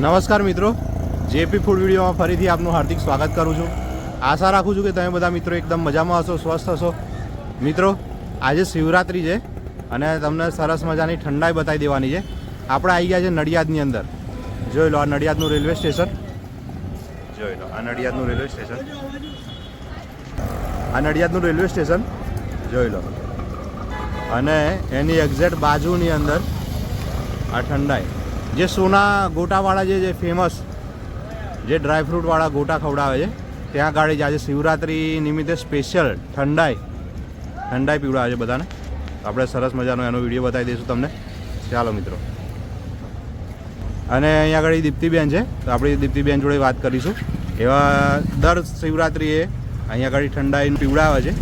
નમસ્કાર મિત્રો. JP food વિડીયોમાં ફરીથી આપનું હાર્દિક સ્વાગત કરું છું. આશા રાખું છું કે તમે બધા મિત્રો એકદમ મજામાં હશો, સ્વસ્થ હશો. મિત્રો, આજે શિવરાત્રિ છે અને તમને સરસ મજાની ઠંડાઈ બતાવી દેવાની છે. આપણે આવી ગયા છે નડિયાદની અંદર. જોઈ લો, આ નડિયાદનું રેલવે સ્ટેશન. જોઈ લો, આ નડિયાદનું રેલવે સ્ટેશન. આ નડિયાદનું રેલવે સ્ટેશન. જોઈ લો. અને એની એક્ઝેક્ટ બાજુની અંદર આ ઠંડાઈ. જે સોના ગોટાવાળા જે ફેમસ જે ડ્રાયફ્રૂટવાળા ગોટા ખવડાવે છે, ત્યાં આગળ જ આજે શિવરાત્રિ નિમિત્તે સ્પેશિયલ ઠંડાઈ ઠંડાઈ પીવડાવે છે બધાને. આપણે સરસ મજાનો એનો વીડિયો બતાવી દઈશું તમને. ચાલો મિત્રો. અને અહીંયા આગળ દીપ્તિબેન છે, તો આપણે દીપ્તિબેન જોડે વાત કરીશું. એવા દર શિવરાત્રિએ અહીંયા આગળ ઠંડાઈ પીવડાવે છે,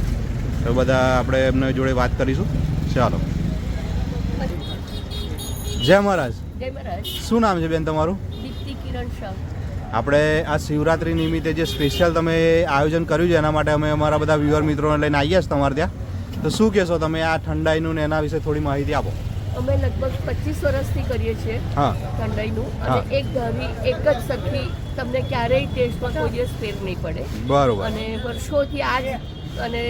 તો બધા આપણે એમને જોડે વાત કરીશું. ચાલો. જય મહારાજ. શું નામ છે બેન તમારું? દીપ્તિ કિરણ શાહ. આપણે આ શિવરાત્રિ નિમિત્તે જે સ્પેશિયલ તમે આયોજન કર્યું છે એના માટે અમે અમારા બધા વ્યુઅર મિત્રોને લઈને આવીએ છીએ તમારે ત્યાં. તો શું કહેશો તમે આ ઠંડાઈનું ને એના વિશે થોડી માહિતી આપો. અમે લગભગ પચીસ વર્ષથી કરીએ છીએ હા. ઠંડાઈનું અને એક ધારી એક જ સખી તમને ક્યારેય ટેસ્ટમાં કોઈ દિવસ ફેર નહીં પડે. બરોબર. અને વર્ષોથી આજ અને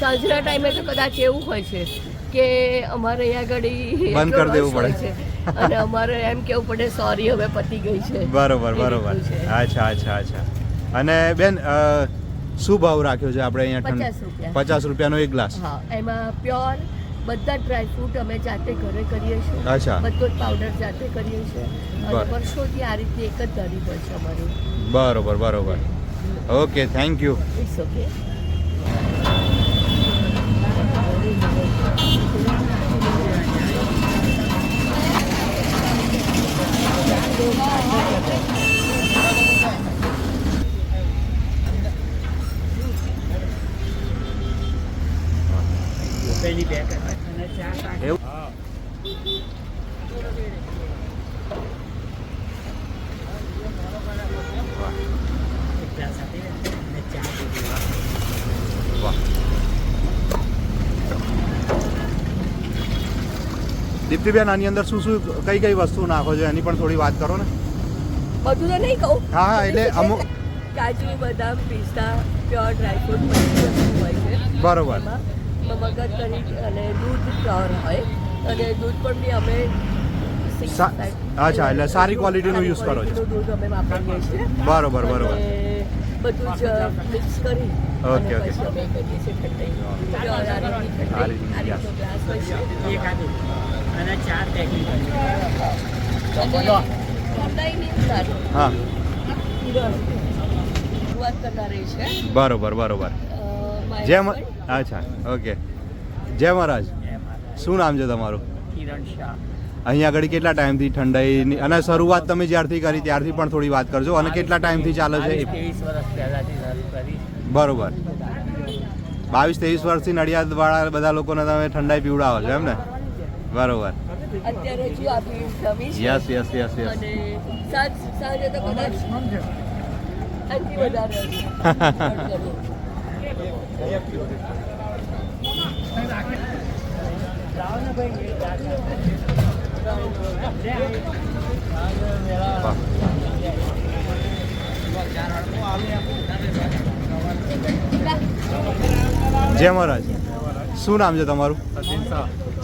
સાંજના ટાઈમે તો કદાચ એવું હોય છે કે અમારે અહીંયા ઘડી બંધ કરી દેવું પડે. છે. અને અમારે એમ કેવું પડે સોરી હવે પતી ગઈ છે. બરોબર બરોબર. અચ્છા અચ્છા અચ્છા. અને બેન શું ભાવ રાખ્યો છે આપણે અહીંયા પચાસ રૂપિયા. પચાસ રૂપિયાનો એક ગ્લાસ. હા એમાં પ્યોર બધા ડ્રાય ફ્રૂટ અમે જાતે ઘરે કરીએ છીએ. અચ્છા. બધો પાવડર જાતે કરીએ છીએ. વર્ષોથી આ રીતે એક જ ધરી હોય છે અમારું. બરોબર બરોબર. Okay thank you. It's okay એવું? વાહ દીપ્તિબેન આની અંદર શું શું કઈ કઈ વસ્તુ નાખો છો? એની પણ થોડી વાત કરો ને. બધું તો નહીં કહું. હા, હા, એટલે અમુક- કાજુ બદામ પિસ્તા પ્યોર ડ્રાયફ્રૂટ બધી વસ્તુ હોય છે. બરોબર. એમાં મગજતરી અને દૂધ પ્યોર હોય. અને દૂધ પણ બી અમે અચ્છા, એટલે સારી ક્વોલિટીનું યુઝ કરો છો. દૂધ અમે વાપરીએ છીએ. બરોબર, બરોબર. બધું જ મિક્સ કરી ઓકે, ઓકે. અને ચાર હા. બરોબર બરોબર. જય અચ્છા ઓકે. જય મહારાજ. શું નામ છે તમારું? કિરણ શાહ. અહીંયા આગળ કેટલા ટાઈમથી ઠંડાઈ અને શરૂઆત તમે જ્યારથી કરી ત્યારથી પણ થોડી વાત કરજો. અને કેટલા ટાઈમથી ચાલે છે? બાવીસ ત્રેવીસ વર્ષ પહેલાથી શરૂ કરી. બરોબર. બાવીસ ત્રેવીસ વર્ષથી નડિયાદ વાળા બધા લોકોને તમે ઠંડાઈ પીવડાવો છો એમ ને? બરોબર. અત્યારે જો આપી જમી છે. યસ યસ યસ યસ જય મહારાજ. શું નામ છે તમારું?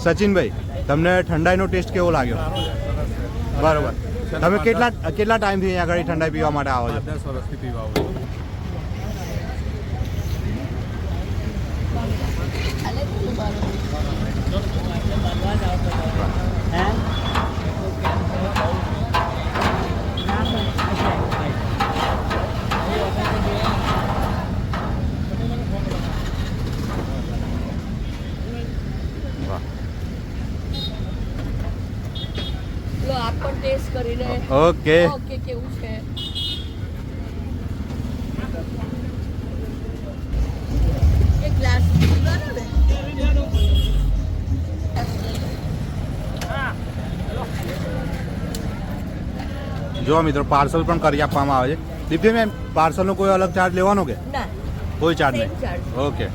સચિનભાઈ. તમને ઠંડાઈનો ટેસ્ટ કેવો લાગ્યો? બરોબર. તમે કેટલા કેટલા ટાઈમથી અહીંયા આગળ ઠંડાઈ પીવા માટે આવો છો? દસ વર્ષથી પીવા આવું પણ ટેસ્ટ કરીને ઓકે ઓકે કેવું છે એક ગ્લાસ પીવાનો ને જો મિત્રો પાર્સલ પણ કરી આપવામાં આવે છે દીપ્તિ મેમ પાર્સલનો કોઈ અલગ ચાર્જ લેવાનો કે ના કોઈ ચાર્જ Same નહીં charge. ઓકે